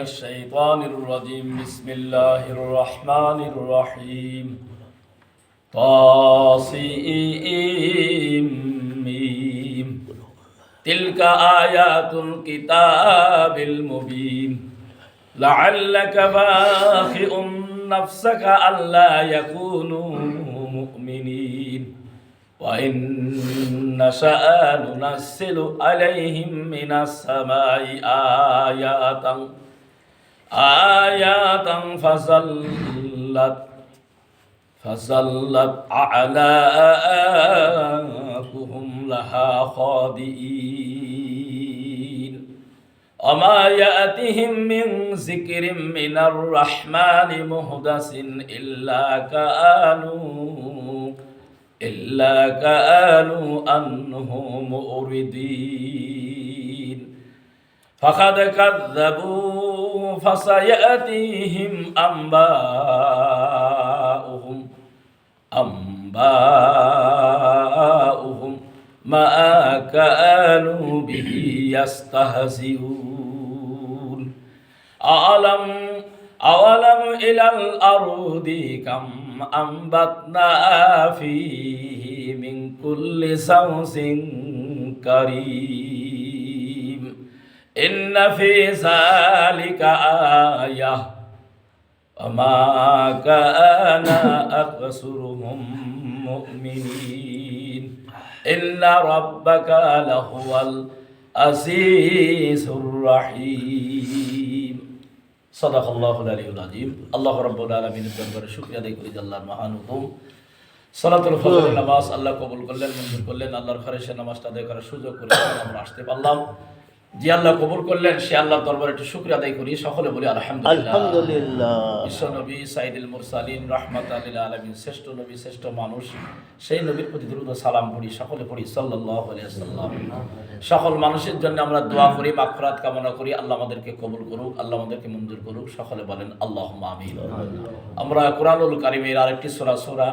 الشيطان الرجيم. بسم الله الرحمن الرحيم. طاسيم تلك آيات الكتاب المبين. لعلك باخئ نفسك ألا يكونوا مؤمنين. وإن نشأ ننزل عليهم من السماء آيات آيات فزلت فزلت أعناقهم لها خاضئين وما يأتهم من ذكر من الرحمن مهدس إلا كانوا إلا كانوا أنه مؤردين فقد كذبوا فسيأتيهم أنباؤهم أنباؤهم ما كانوا به يستهزئون ألم أولم إلى الأرض كم أنبتنا فيه من كل زوج كريم إن في ذلك آية وما كان أكثرهم مؤمنين إن ربك لهو العزيز الرحيم صدق الله العلي العظيم الله رب العالمين দরবারে শুকরিয়া আদায় করি যে আল্লাহর মহান হুকুম সালাতুল ফজর নামাজ আল্লাহ কবুল করলেন মঞ্জুর করলেন আল্লাহর খারেসে নামাজটা আদায় করার সুযোগ করে দিলেন, আমরা আসতে পারলাম যে আল্লাহ কবুল করলেন সে আল্লাহর দরবারে একটু শুকরিয়া আদায় করি। সকলে বলি আলহামদুলিল্লাহ। সাইদুল মুরসালিন রহমত আলিল আলমিন শ্রেষ্ঠ নবী শ্রেষ্ঠ মানুষ সেই নবীর প্রতি দ্রুত সালাম পড়ি সকলে পড়ি সাল্লাহ সাল্লাম সকল মানুষের জন্য আমরা দোয়া করি মাকফরাত কামনা করি আল্লাহ আমাদেরকে কবুল করুক আল্লাহ আমাদেরকে মঞ্জুর করুক সকলে বলেন আল্লাহ আমিন। আমরা কোরআনুল কারিমের আরেকটি সোরা সোরা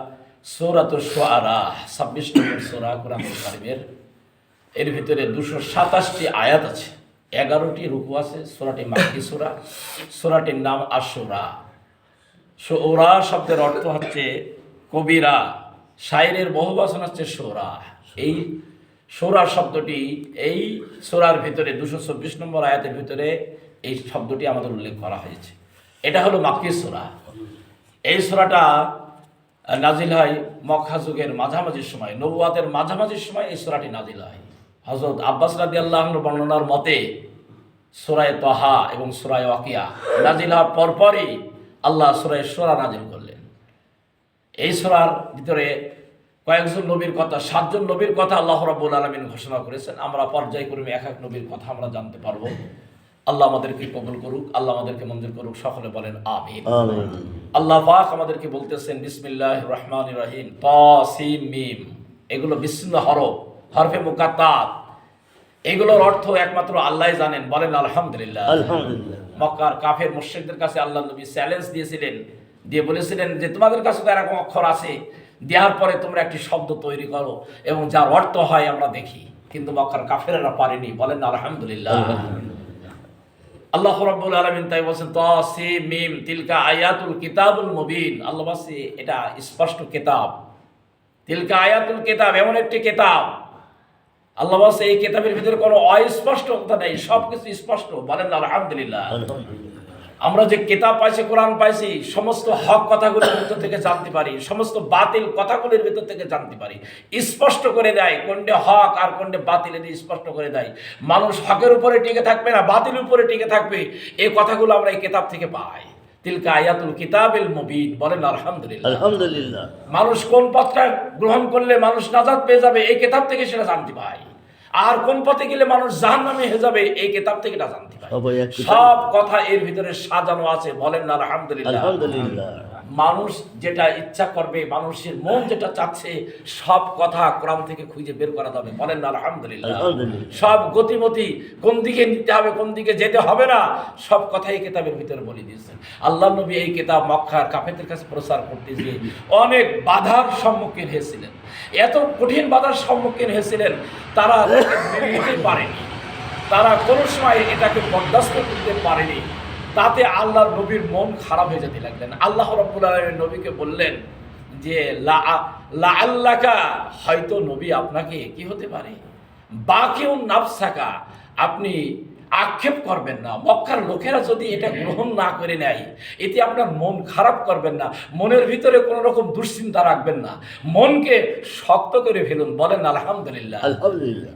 সৌরাত সোয়ারা ছাব্বিশ নম্বর সোরা কোরআনুল কারিমের এর ভিতরে দুশো সাতাশটি আয়াত আছে। এগারোটি রুকু আছে, সোরাটি মাক্কি সোরা। সোরাটির নাম আশুরা সোরা শব্দের অর্থ হচ্ছে কবিরা। শায়ের বহু বচন হচ্ছে সোরা এই সোরা শব্দটি, এই সোরার ভিতরে দুশো চব্বিশ নম্বর আয়াতের ভিতরে এই শব্দটি আমাদের উল্লেখ করা হয়েছে। এটা হলো মাক্কি সোরা। এই সোরাটা নাজিল হয় মক্কা যুগের মাঝামাঝির সময়, নবুয়াতের মাঝামাঝির সময় এই সোরাটি নাজিল হয়। হজরত আব্বাস রাদি আল্লাহর বর্ণনার মতে সুরায় তহা এবং সুরায় ওয়াকিয়া নাজিল হওয়ার পরপরই আল্লাহ সুরায় সোরা নাজিল করলেন। এই সোরার ভিতরে কয়েকজন নবীর কথা সাতজন নবীর কথা আল্লাহ রাবুল আলমিন ঘোষণা করেছেন। আমরা পর্যায়ক্রমে এক এক নবীর কথা আমরা জানতে পারব। আল্লাহ আমাদেরকে কবুল করুক আল্লাহ আমাদেরকে মঞ্জুর করুক সকলে বলেন আমিন। আমিন। আল্লাহ পাক আমাদেরকে বলতেছেন বিসমিল্লাহ রহমান রহিম ত সিম মিম এগুলো বিচ্ছিন্ন হরফ। হরফে মুকাত্তাত। এগুলোর অর্থ একমাত্র আল্লাহ জানেন বলেন আলহামদুলিল্লাহ। আলহামদুলিল্লাহ। মক্কার কাফের মুশ্রিকদের কাছে আল্লাহ নবী চ্যালেঞ্জ দিয়েছিলেন দিয়ে বলেছিলেন যে তোমাদের কাছে তো এরকম অক্ষর আছে দেওয়ার পরে তোমরা একটি শব্দ তৈরি করো এবং যার অর্থ হয় আমরা দেখি। কিন্তু মক্কার কাফেরেরা পারেনি বলেন আলহামদুলিল্লাহ। আল্লাহ রাব্বুল আলামিন তাই বলছেন তাসি মিম তিলকা আয়াতুল কিতাবুল মুবিন। আল্লাহ এটা স্পষ্ট কিতাব। তিলকা আয়াতুল কিতাব এমন একটি কিতাব আল্লাহ বলছে এই কিতাবের ভিতরে কোনো অস্পষ্টতা নেই সব কিছু স্পষ্ট। বলেন না আলহামদুলিল্লাহ। আমরা যে কিতাব পাইছি কোরআন পাইছি সমস্ত হক কথাগুলোর ভিতর থেকে জানতে পারি সমস্ত বাতিল কথাগুলোর ভিতর থেকে জানতে পারি। স্পষ্ট করে দেয় কোনটা হক আর কোনটা বাতিল এদের স্পষ্ট করে দেয়। মানুষ হকের উপরে টিকে থাকবে না বাতিল উপরে টিকে থাকবে। এই কথাগুলো আমরা এই কিতাব থেকে পাই। তিলকা আয়াতুল কিতাবিল মুবিন বলেন আলহামদুলিল্লাহ। আলহামদুলিল্লাহ। মানুষ কোন পথটা গ্রহণ করলে মানুষ নাজাদ পেয়ে যাবে এই কিতাব থেকে সেটা জানতে পায়। আর কোন পথে গেলে মানুষ জাহান নামে হয়ে যাবে এই কেতাব থেকে না জানতে কিতাব। সব কথা এর ভিতরে সাজানো আছে বলেন না আলহামদুলিল্লাহ। আলহামদুলিল্লাহ। মানুষ যেটা ইচ্ছা করবে মানুষের মন যেটা চাচ্ছে সব কথা কোরআন থেকে খুঁজে বের করা যাবে বলেন না আলহামদুলিল্লাহ। সব গতিমতি কোন দিকে নিতে হবে কোন দিকে যেতে হবে না সব কথাই কিতাবের ভিতরে বলে দিয়েছেন। আল্লাহ নবী এই কেতাব মক্কার কাফেরদের কাছে প্রচার করতে গিয়ে অনেক বাধার সম্মুখীন হয়েছিলেন। এত কঠিন বাধার সম্মুখীন হয়েছিলেন তারা নিতে পারেনি। তারা কোনো সময় এটাকে বরদাস্ত করতে পারেনি। তাতে আল্লাহর নবীর মন খারাপ হয়ে যেতে লাগলেন। আল্লাহ রব্বুল আলমীর নবীকে বললেন যে, লা আল্লাকা হয়তো নবী আপনাকে কি হতে পারে। বাকেও নাফসাকা, আপনি আক্ষেপ করবেন না। মক্কার লোকেরা যদি এটা গ্রহণ না করে নেয়, এতে আপনার মন খারাপ করবেন না। মনের ভিতরে কোনো রকম দুশ্চিন্তা রাখবেন না। মনকে শক্ত করে ফেলুন। বলেন, আলহামদুলিল্লাহ। আলহামদুলিল্লাহ।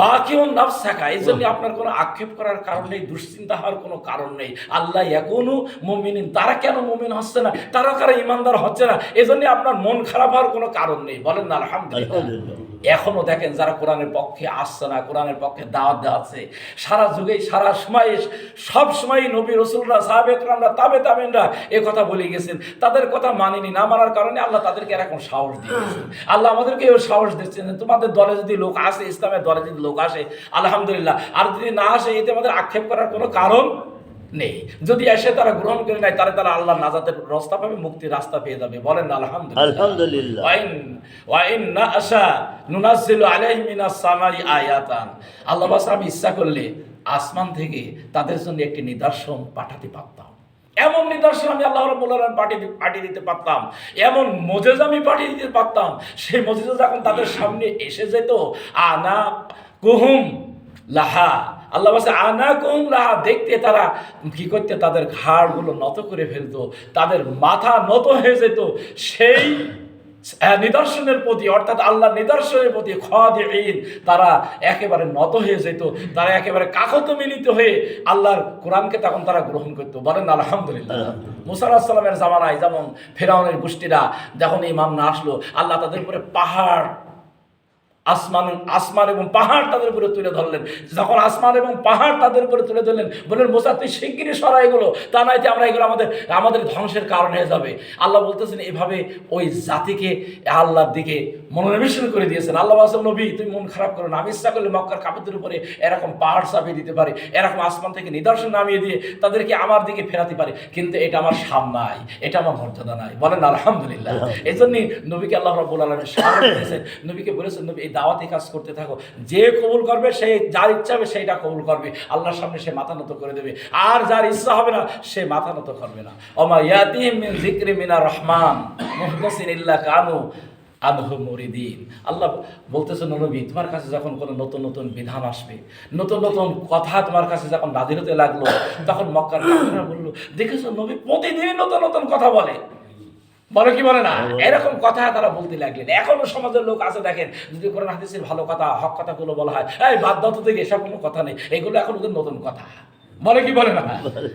বা কেউ নাফসাকা এই জন্য আপনার কোনো আক্ষেপ করার কারণ নেই দুশ্চিন্তা হওয়ার কোনো কারণ নেই। আল্লাহ এখনও মমিনিন তারা কেন মমিন হচ্ছে না? তারা কারা ইমানদার হচ্ছে না। এই জন্য আপনার মন খারাপ হওয়ার কোনো কারণ নেই। বলেন না আলহামদুলিল্লাহ। এখনও দেখেন যারা কোরআনের পক্ষে আসছে না কোরআনের পক্ষে দাওয়াত দেওয়াচ্ছে সারা যুগেই সারা সময় সব সময় নবী রসুলরা সাহাবেকরামরা তাবে তাবেনরা এ কথা বলে গেছেন। তাদের কথা মানিনি না মানার কারণে আল্লাহ তাদেরকে এরকম সাহস দিয়েছেন। আল্লাহ আমাদেরকে সাহস দিচ্ছেন তোমাদের দলে যদি লোক আসে ইসলামের দলে যদি লোক আসে আলহামদুলিল্লাহ। আর যদি না আসে এতে আমাদের আক্ষেপ করার কোনো কারণ নেই। যদি এসে তারা গ্রহণ করে নেয় তাহলে তারা আল্লাহ নাজাতের রাস্তা পাবে মুক্তির রাস্তা পেয়ে যাবে। বলেন আলহামদুলিল্লাহ। আল্লাহ আমি ইচ্ছা করলে আসমান থেকে তাদের জন্য একটি নিদর্শন পাঠাতে পারতাম। এমন নিদর্শন আমি আল্লাহ রাব্বুল পাঠিয়ে পাঠিয়ে দিতে পারতাম। এমন মোজেজ আমি পাঠিয়ে দিতে পারতাম। সেই মোজেজা যখন তাদের সামনে এসে যেত আনা কুহুম লাহা। আল্লাহ বাসে আনা কুহুম লাহা। দেখতে তারা কি করতে তাদের ঘাড়গুলো নত করে ফেলতো তাদের মাথা নত হয়ে যেত। সেই নিদর্শনের প্রতি অর্থাৎ আল্লাহ নিদর্শনের প্রতি খাদিঈন তারা একেবারে নত হয়ে যেত তারা একেবারে কাকত মিলিত হয়ে আল্লাহর কোরআনকে তখন তারা গ্রহণ করতো। বলেন আলহামদুলিল্লাহ। মুসা আলাহিসাল্লামের জামানায় যেমন ফেরাউনের গোষ্ঠীরা যখন ইমাম না আসলো আল্লাহ তাদের উপরে পাহাড় আসমান আসমান এবং পাহাড় তাদের উপরে তুলে ধরলেন। যখন আসমান এবং পাহাড় তাদের উপরে তুলে ধরলেন, বললেন, মোসা, তুই শিগগিরই সরা এগুলো। তা নয়তো আমরা এগুলো আমাদের আমাদের ধ্বংসের কারণ হয়ে যাবে। আল্লাহ বলতেছেন, এভাবে ওই জাতিকে আল্লাহর দিকে মনোনিবেশন করে দিয়েছেন। আল্লাহ আসল নবী তুমি মন খারাপ করো না। আমি ইচ্ছা করলে মক্কার কাপড়দের উপরে এরকম পাহাড় চাপিয়ে দিতে পারে এরকম আসমান থেকে নিদর্শন নামিয়ে দিয়ে তাদেরকে আমার দিকে ফেরাতে পারে। কিন্তু এটা আমার সাম নাই এটা আমার মর্যাদা নাই। বলেন আলহামদুলিল্লাহ। এই জন্যই নবীকে আল্লাহ রব্বুল আলমের সামনে দিয়েছেন। নবীকে বলেছেন নবী এই দাওয়াতি কাজ করতে থাকো। যে কবুল করবে সে যার ইচ্ছা হবে সেইটা কবুল করবে। আল্লাহর সামনে সে মাথা নত করে দেবে। আর যার ইচ্ছা হবে না সে মাথা নত করবে না। ওমা ইয়াতিহিম মিন যিকরি মিনার রহমান মুহদাসিন ইল্লা কানু। আনহু মুরিদিন। আল্লাহ বলতেছে নবী তোমার কাছে যখন কোনো নতুন নতুন বিধান আসবে নতুন নতুন কথা তোমার কাছে যখন নাজির হতে লাগল তখন মক্কার কাফেররা বলল দেখেছ নবী প্রতিদিনই নতুন নতুন কথা বলে। বলে কি বলে না? এরকম কথা তারা বলতে লাগলেন। এখনও সমাজের লোক আছে দেখেন যদি কোরআন হাদিসের ভালো কথা হক কথাগুলো বলা হয় এই বাদ দাও তো থেকে এসব কোনো কথা নেই। এগুলো এখন ওদের নতুন কথা। বলে কি বলে না?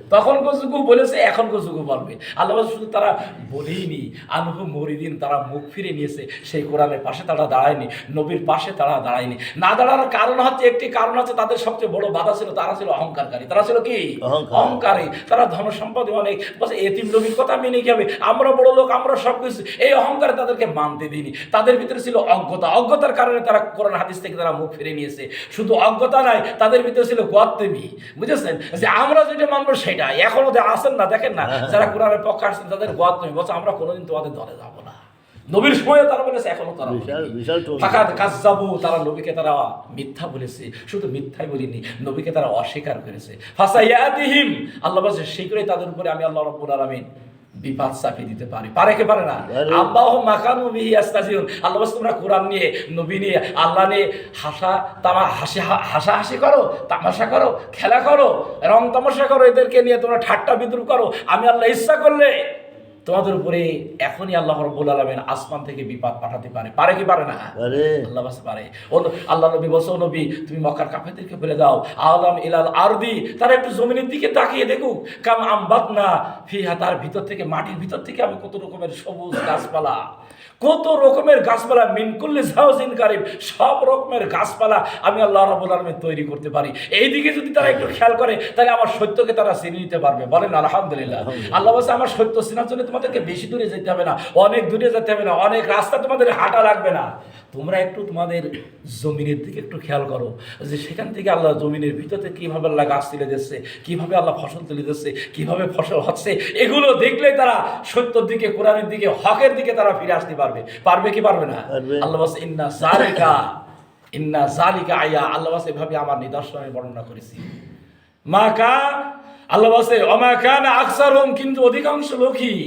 তখন কচুকু বলেছে এখন কচুকু বলবে। আল্লাহ শুধু তারা বলেইনি আনহু মরিদিন তারা মুখ ফিরে নিয়েছে। সেই কোরআনের পাশে তারা দাঁড়ায়নি নবীর পাশে তারা দাঁড়ায়নি। না দাঁড়ানোর কারণ হচ্ছে একটি কারণ হচ্ছে তাদের সবচেয়ে বড় বাধা ছিল তারা ছিল অহংকারকারী। তারা ছিল কি? অহংকারী। তারা ধন সম্পদে অনেক বলছে এতিম নবীর কথা মেনে কি হবে। আমরা বড় লোক আমরা সব কিছু এই অহংকারে তাদেরকে মানতে দিইনি তাদের ভিতরে ছিল অজ্ঞতা। অজ্ঞতার কারণে তারা কোরআন হাদিস থেকে তারা মুখ ফিরে নিয়েছে। শুধু অজ্ঞতা নাই তাদের ভিতরে ছিল গত্তেমি বুঝেছেন? যে আমরা যেটা মানবো সেটা এখনও আসেন না দেখেন না যারা কোরআনের পক্ষে আসছেন তাদের গত্তেমি বলছে আমরা কোনোদিন তোমাদের দলে যাব না। নবীর সময়ে তারা বলেছে এখনও তারা কাজ যাব তারা নবীকে তারা মিথ্যা বলেছে। শুধু মিথ্যাই বলিনি নবীকে তারা অস্বীকার করেছে। ফাসাইয়াতিহিম আল্লাহ বলছে শীঘ্রই তাদের উপরে আমি আল্লাহ রব্বুল আলামিন বিপাদ চাপিয়ে দিতে পারে। পারে কে পারে না? আব্বাহ মাকানু বিহি আস্তাজিউন আল্লাহ বস তোমরা কোরআন নিয়ে নবী নিয়ে আল্লাহ নিয়ে হাসা তামা হাসি হাসা হাসি করো তামাশা করো খেলা করো রং তামাশা করো এদেরকে নিয়ে তোমরা ঠাট্টা বিদ্রুপ করো। আমি আল্লাহ ইচ্ছা করলে তোমাদের উপরে এখনই আল্লাহ রব্বুল আলমেন আসমান থেকে বিপদ পাঠাতে পারে। পারে কি পারে না? আল্লাহ বাস পারে। ও আল্লাহ নবী বসো নবী তুমি মক্কার কাফেদেরকে বলে দাও আলাম ইলাল আরদি তারা একটু জমিনের দিকে তাকিয়ে দেখুক। কাম আমবাত না ফিহা তার ভিতর থেকে মাটির ভিতর থেকে আমি কত রকমের সবুজ গাছপালা। কত রকমের গাছপালা মিনকুল্লি জাউজিন কারিম সব রকমের গাছপালা আমি আল্লাহ রাব্বুল আলামিন তৈরি করতে পারি। এই দিকে যদি তারা একটু খেয়াল করে তাহলে আমার সত্যকে তারা চিনে নিতে পারবে। বলেন আলহামদুলিল্লাহ। আল্লাহ বলছে আমার সত্য চেনার জন্য তোমাদেরকে বেশি দূরে যেতে হবে না অনেক দূরে যেতে হবে না অনেক রাস্তা তোমাদের হাঁটা লাগবে না। তোমরা একটু তোমাদের জমিনের দিকে একটু খেয়াল করো যে সেখান থেকে আল্লাহ জমিনের ভিতরে কীভাবে আল্লাহ গাছ তুলে দিচ্ছে কীভাবে আল্লাহ ফসল তুলে দিচ্ছে কীভাবে ফসল হচ্ছে এগুলো দেখলেই তারা সত্যর দিকে কোরআনের দিকে হকের দিকে তারা ফিরে আসতে পারবে। পারবে। পারবে কি পারবে না? আল্লাহ বলছে ইন্না জালিকা ইন্না জালিকা আয়া। আল্লাহ বলছে এভাবে আমার নিদর্শন আমি বর্ণনা করেছি। মা কা আল্লাহ বলছে অমা কানা আকসার হোম কিন্তু অধিকাংশ লোকই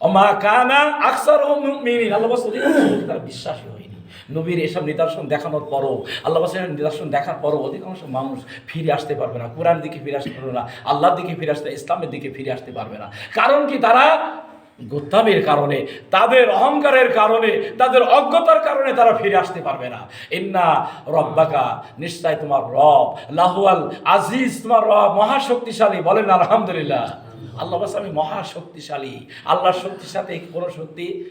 অমা কানা আকসার হোম মিনিন আল্লাহ বলছে অধিকাংশ লোক তারা বিশ্বাসী হয়নি। নবীর এসব নিদর্শন দেখানোর পরও আল্লাহ বাসের নিদর্শন দেখার পরও অধিকাংশ মানুষ ফিরে আসতে পারবে না। কোরআন দিকে ফিরে আসতে পারবে না আল্লাহর দিকে ফিরে আসতে ইসলামের দিকে ফিরে আসতে পারবে না। কারণ কি তারা গোত্তামের কারণে, তাদের অহংকারের কারণে, তাদের অজ্ঞতার কারণে তারা ফিরে আসতে পারবে না। ইন্না রব্বাকা, নিশ্চয় তোমার রব, লাহুয়াল আজিজ, তোমার রব মহাশক্তিশালী বলেন আলহামদুলিল্লাহ। আল্লাহ আমি মহাশক্তিশালী। আল্লাহর শক্তির সাথে কোনো শক্তি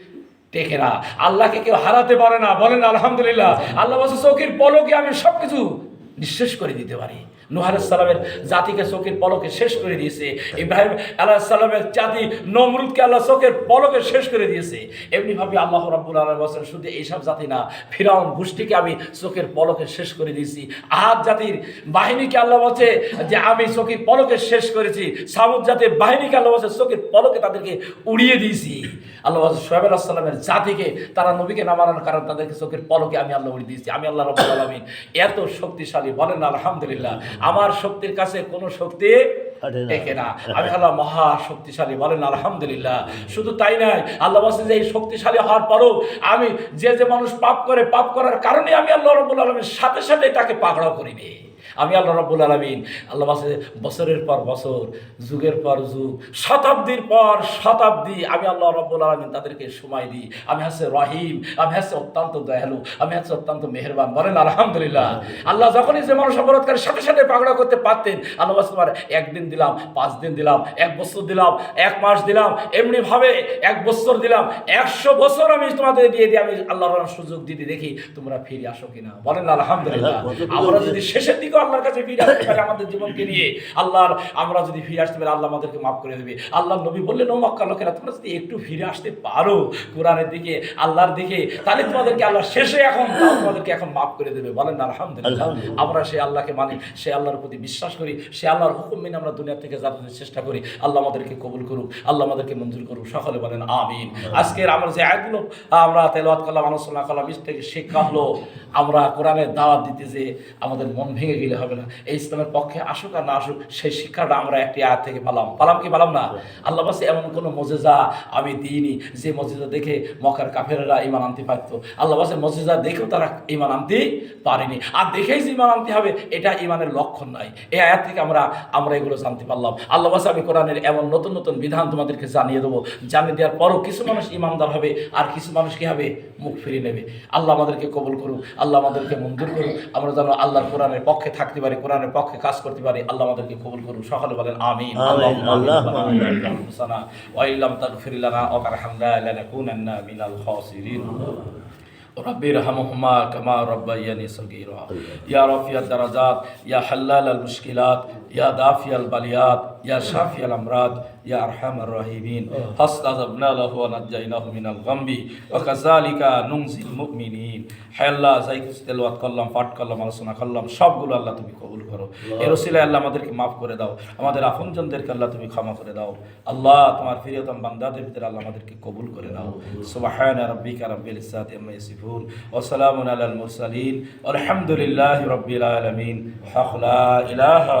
টেকে না। আল্লাহকে কেউ হারাতে পারে না বলেন আলহামদুলিল্লাহ। আল্লাহ চোখের পলকে আমি সব কিছু নিঃশেষ করে দিতে পারি। নুহারের জাতিকে চোখের পলকে শেষ করে দিয়েছে। ইব্রাহিম আলাহ সাল্লামের জাতি নমরুদকে আল্লাহ চোখের পলকে শেষ করে দিয়েছে। এমনিভাবে আল্লাহ রাব্বুল আলম বলছেন, শুধু এইসব জাতি না, ফিরাউন গোষ্ঠীকে আমি চোখের পলকে শেষ করে দিয়েছি। আহাদ জাতির বাহিনীকে আল্লাহ বলছে যে, আমি চোখের পলকে শেষ করেছি। সামুদ জাতির বাহিনীকে আল্লাহ বলছে চোখের পলকে তাদেরকে উড়িয়ে দিয়েছি। আল্লাহ সোহেব আল্লাহ সাল্লামের জাতিকে তারা নবীকে না মানানোর কারণ তাদেরকে চোখের পলকে আমি আল্লাহ উড়িয়ে দিয়েছি। আমি আল্লাহ রব্বুল আলমিন এত শক্তিশালী বলেন আলহামদুলিল্লাহ। আমার শক্তির কাছে কোনো শক্তি টেকে না। আমি আল্লাহ মহা শক্তিশালী বলেন আলহামদুলিল্লাহ। শুধু তাই নয় আল্লাহ বলছে যে এই শক্তিশালী হওয়ার পরও আমি যে যে মানুষ পাপ করে পাপ করার কারণে আমি আল্লাহ রব্বুল আলমীর সাথে সাথে তাকে পাকড়াও করিনি। আমি আল্লাহ রব্বুল আলমিন আল্লাহ বলছে বছরের পর বছর যুগের পর যুগ শতাব্দীর পর শতাব্দী আমি আল্লাহ রব্বুল আলমিন তাদেরকে সময় দিই। আমি হচ্ছে রহিম আমি হচ্ছে অত্যন্ত দয়ালু আমি হচ্ছে অত্যন্ত মেহেরবান। বলেন আলহামদুলিল্লাহ। আল্লাহ যখনই যে মানুষ অপরাধ করে সাথে সাথে পাকড়া করতে পারতেন। আল্লাহ বলছে তোমার একদিন দিলাম পাঁচ দিন দিলাম এক বছর দিলাম এক মাস দিলাম এমনি ভাবে এক বছর দিলাম একশো বছর আমি তোমাদের দিয়ে দিই আমি আল্লাহর সুযোগ দিতে দেখি তোমরা ফিরে আসো কিনা। বলেন আলহামদুলিল্লাহ। আমরা যদি শেষের দিকে আল্লাহর কাছে ফিরে আসতে পারি আমাদের জীবনকে নিয়ে। আল্লাহর আমরা যদি ফিরে আসতে পারি আল্লাহ আমাদেরকে মাফ করে দেবে। আল্লাহ নবী বললেন ও মক্কা লোকেরা তোমরা যদি একটু ফিরে আসতে পারো কোরআনের দিকে আল্লাহর দিকে তাহলে তোমাদেরকে আল্লাহ শেষে এখন তোমাদেরকে এখন মাফ করে দেবে। বলেন না আলহামদুলিল্লাহ। আমরা সেই আল্লাহকে মানি সে আল্লাহর প্রতি বিশ্বাস করি সে আল্লাহর হুকুম মেনে আমরা দুনিয়া থেকে যাতে চেষ্টা করি। আল্লাহ আমাদেরকে কবুল করুক আল্লাহ আমাদেরকে মঞ্জুর করুক। সকলে বলেন আমিন। আজকের আমরা যে আয়াতগুলো আমরা তেলাওয়াত করলাম আলোচনা করলাম ইস থেকে শিক্ষা হলো আমরা কোরআনের দাওয়াত দিতে যে আমাদের মন ভেঙে গেলে হবে না। এই ইসলামের পক্ষে আসুক আর না আসুক, সেই শিক্ষাটা আমরা একটি আয়াত থেকে পালাম। পালাম কি পালাম না? আল্লাহ বাসে এমন কোনো মজেজা আমি দিইনি যে মজেজা দেখে মকার কাফেরেরা ইমান আনতে পারতো। আল্লাহ বাসে মজেজা দেখেও তারা ইমান আনতে পারেনি। আর দেখেই যে ইমান আনতে হবে, এটা ইমানের লক্ষণ নয়। এই আয়াত থেকে আমরা আমরা এগুলো জানতে পারলাম। আল্লাহ বাসে আমি কোরআনের এমন নতুন নতুন বিধান তোমাদেরকে জানিয়ে দেবো। জানিয়ে দেওয়ার পরও কিছু মানুষ ইমানদার হবে, আর কিছু মানুষ কি হবে? মুখ ফিরিয়ে নেবে আল্লাহ আমাদেরকে কবুল করুক আল্লাহ আমাদেরকে মঞ্জুর করুক আমরা যেন আল্লাহর কোরআনের পক্ষে থাকতে পারি কোরআনের পক্ষে কাজ করতে পারি আল্লাহ আমাদেরকে কবুল করুক সকলে বলেন আমিন আমিন, আল্লাহুম্মা আমিন। আল্লাহুম্মা আমিন। أنفسنا وإن لم تغفر لنا وترحمنا لنكونن من الخاسرين رب ارحمهما كما ربياني صغيرا يا رفيع الدرجات يا حلال المشكلات ইয়া দাফিয়াল বালিয়াত ইয়া শাফিয়াল আমরাদ ইয়া আরহামার রাহিমিন। হাসতাজাবনা লাহু ওয়া নাজাইনাহু মিনাল গামবি ওয়া কাযালিকা নুনজিল মুমিনিন। হে আল্লাহ যাই তেলাওয়াত করলাম পাঠ করলাম আলোচনা করলাম সবগুলো আল্লাহ তুমি কবুল করো। এর ওসিলায় আল্লাহ আমাদেরকে মাফ করে দাও। আমাদের আপনজনদেরকে আল্লাহ তুমি ক্ষমা করে দাও। আল্লাহ তোমার প্রিয়তম বান্দাদের ভিতরে আল্লাহ আমাদেরকে কবুল করে দাও সুবহান রাব্বিকা রাব্বিল ইজ্জাতি আম্মা ইয়াসিফুন ওয়া সালামুন আলাল মুরসালিন। আলহামদুলিল্লাহি রাব্বিল আলামিন। হাক লা ইলাহা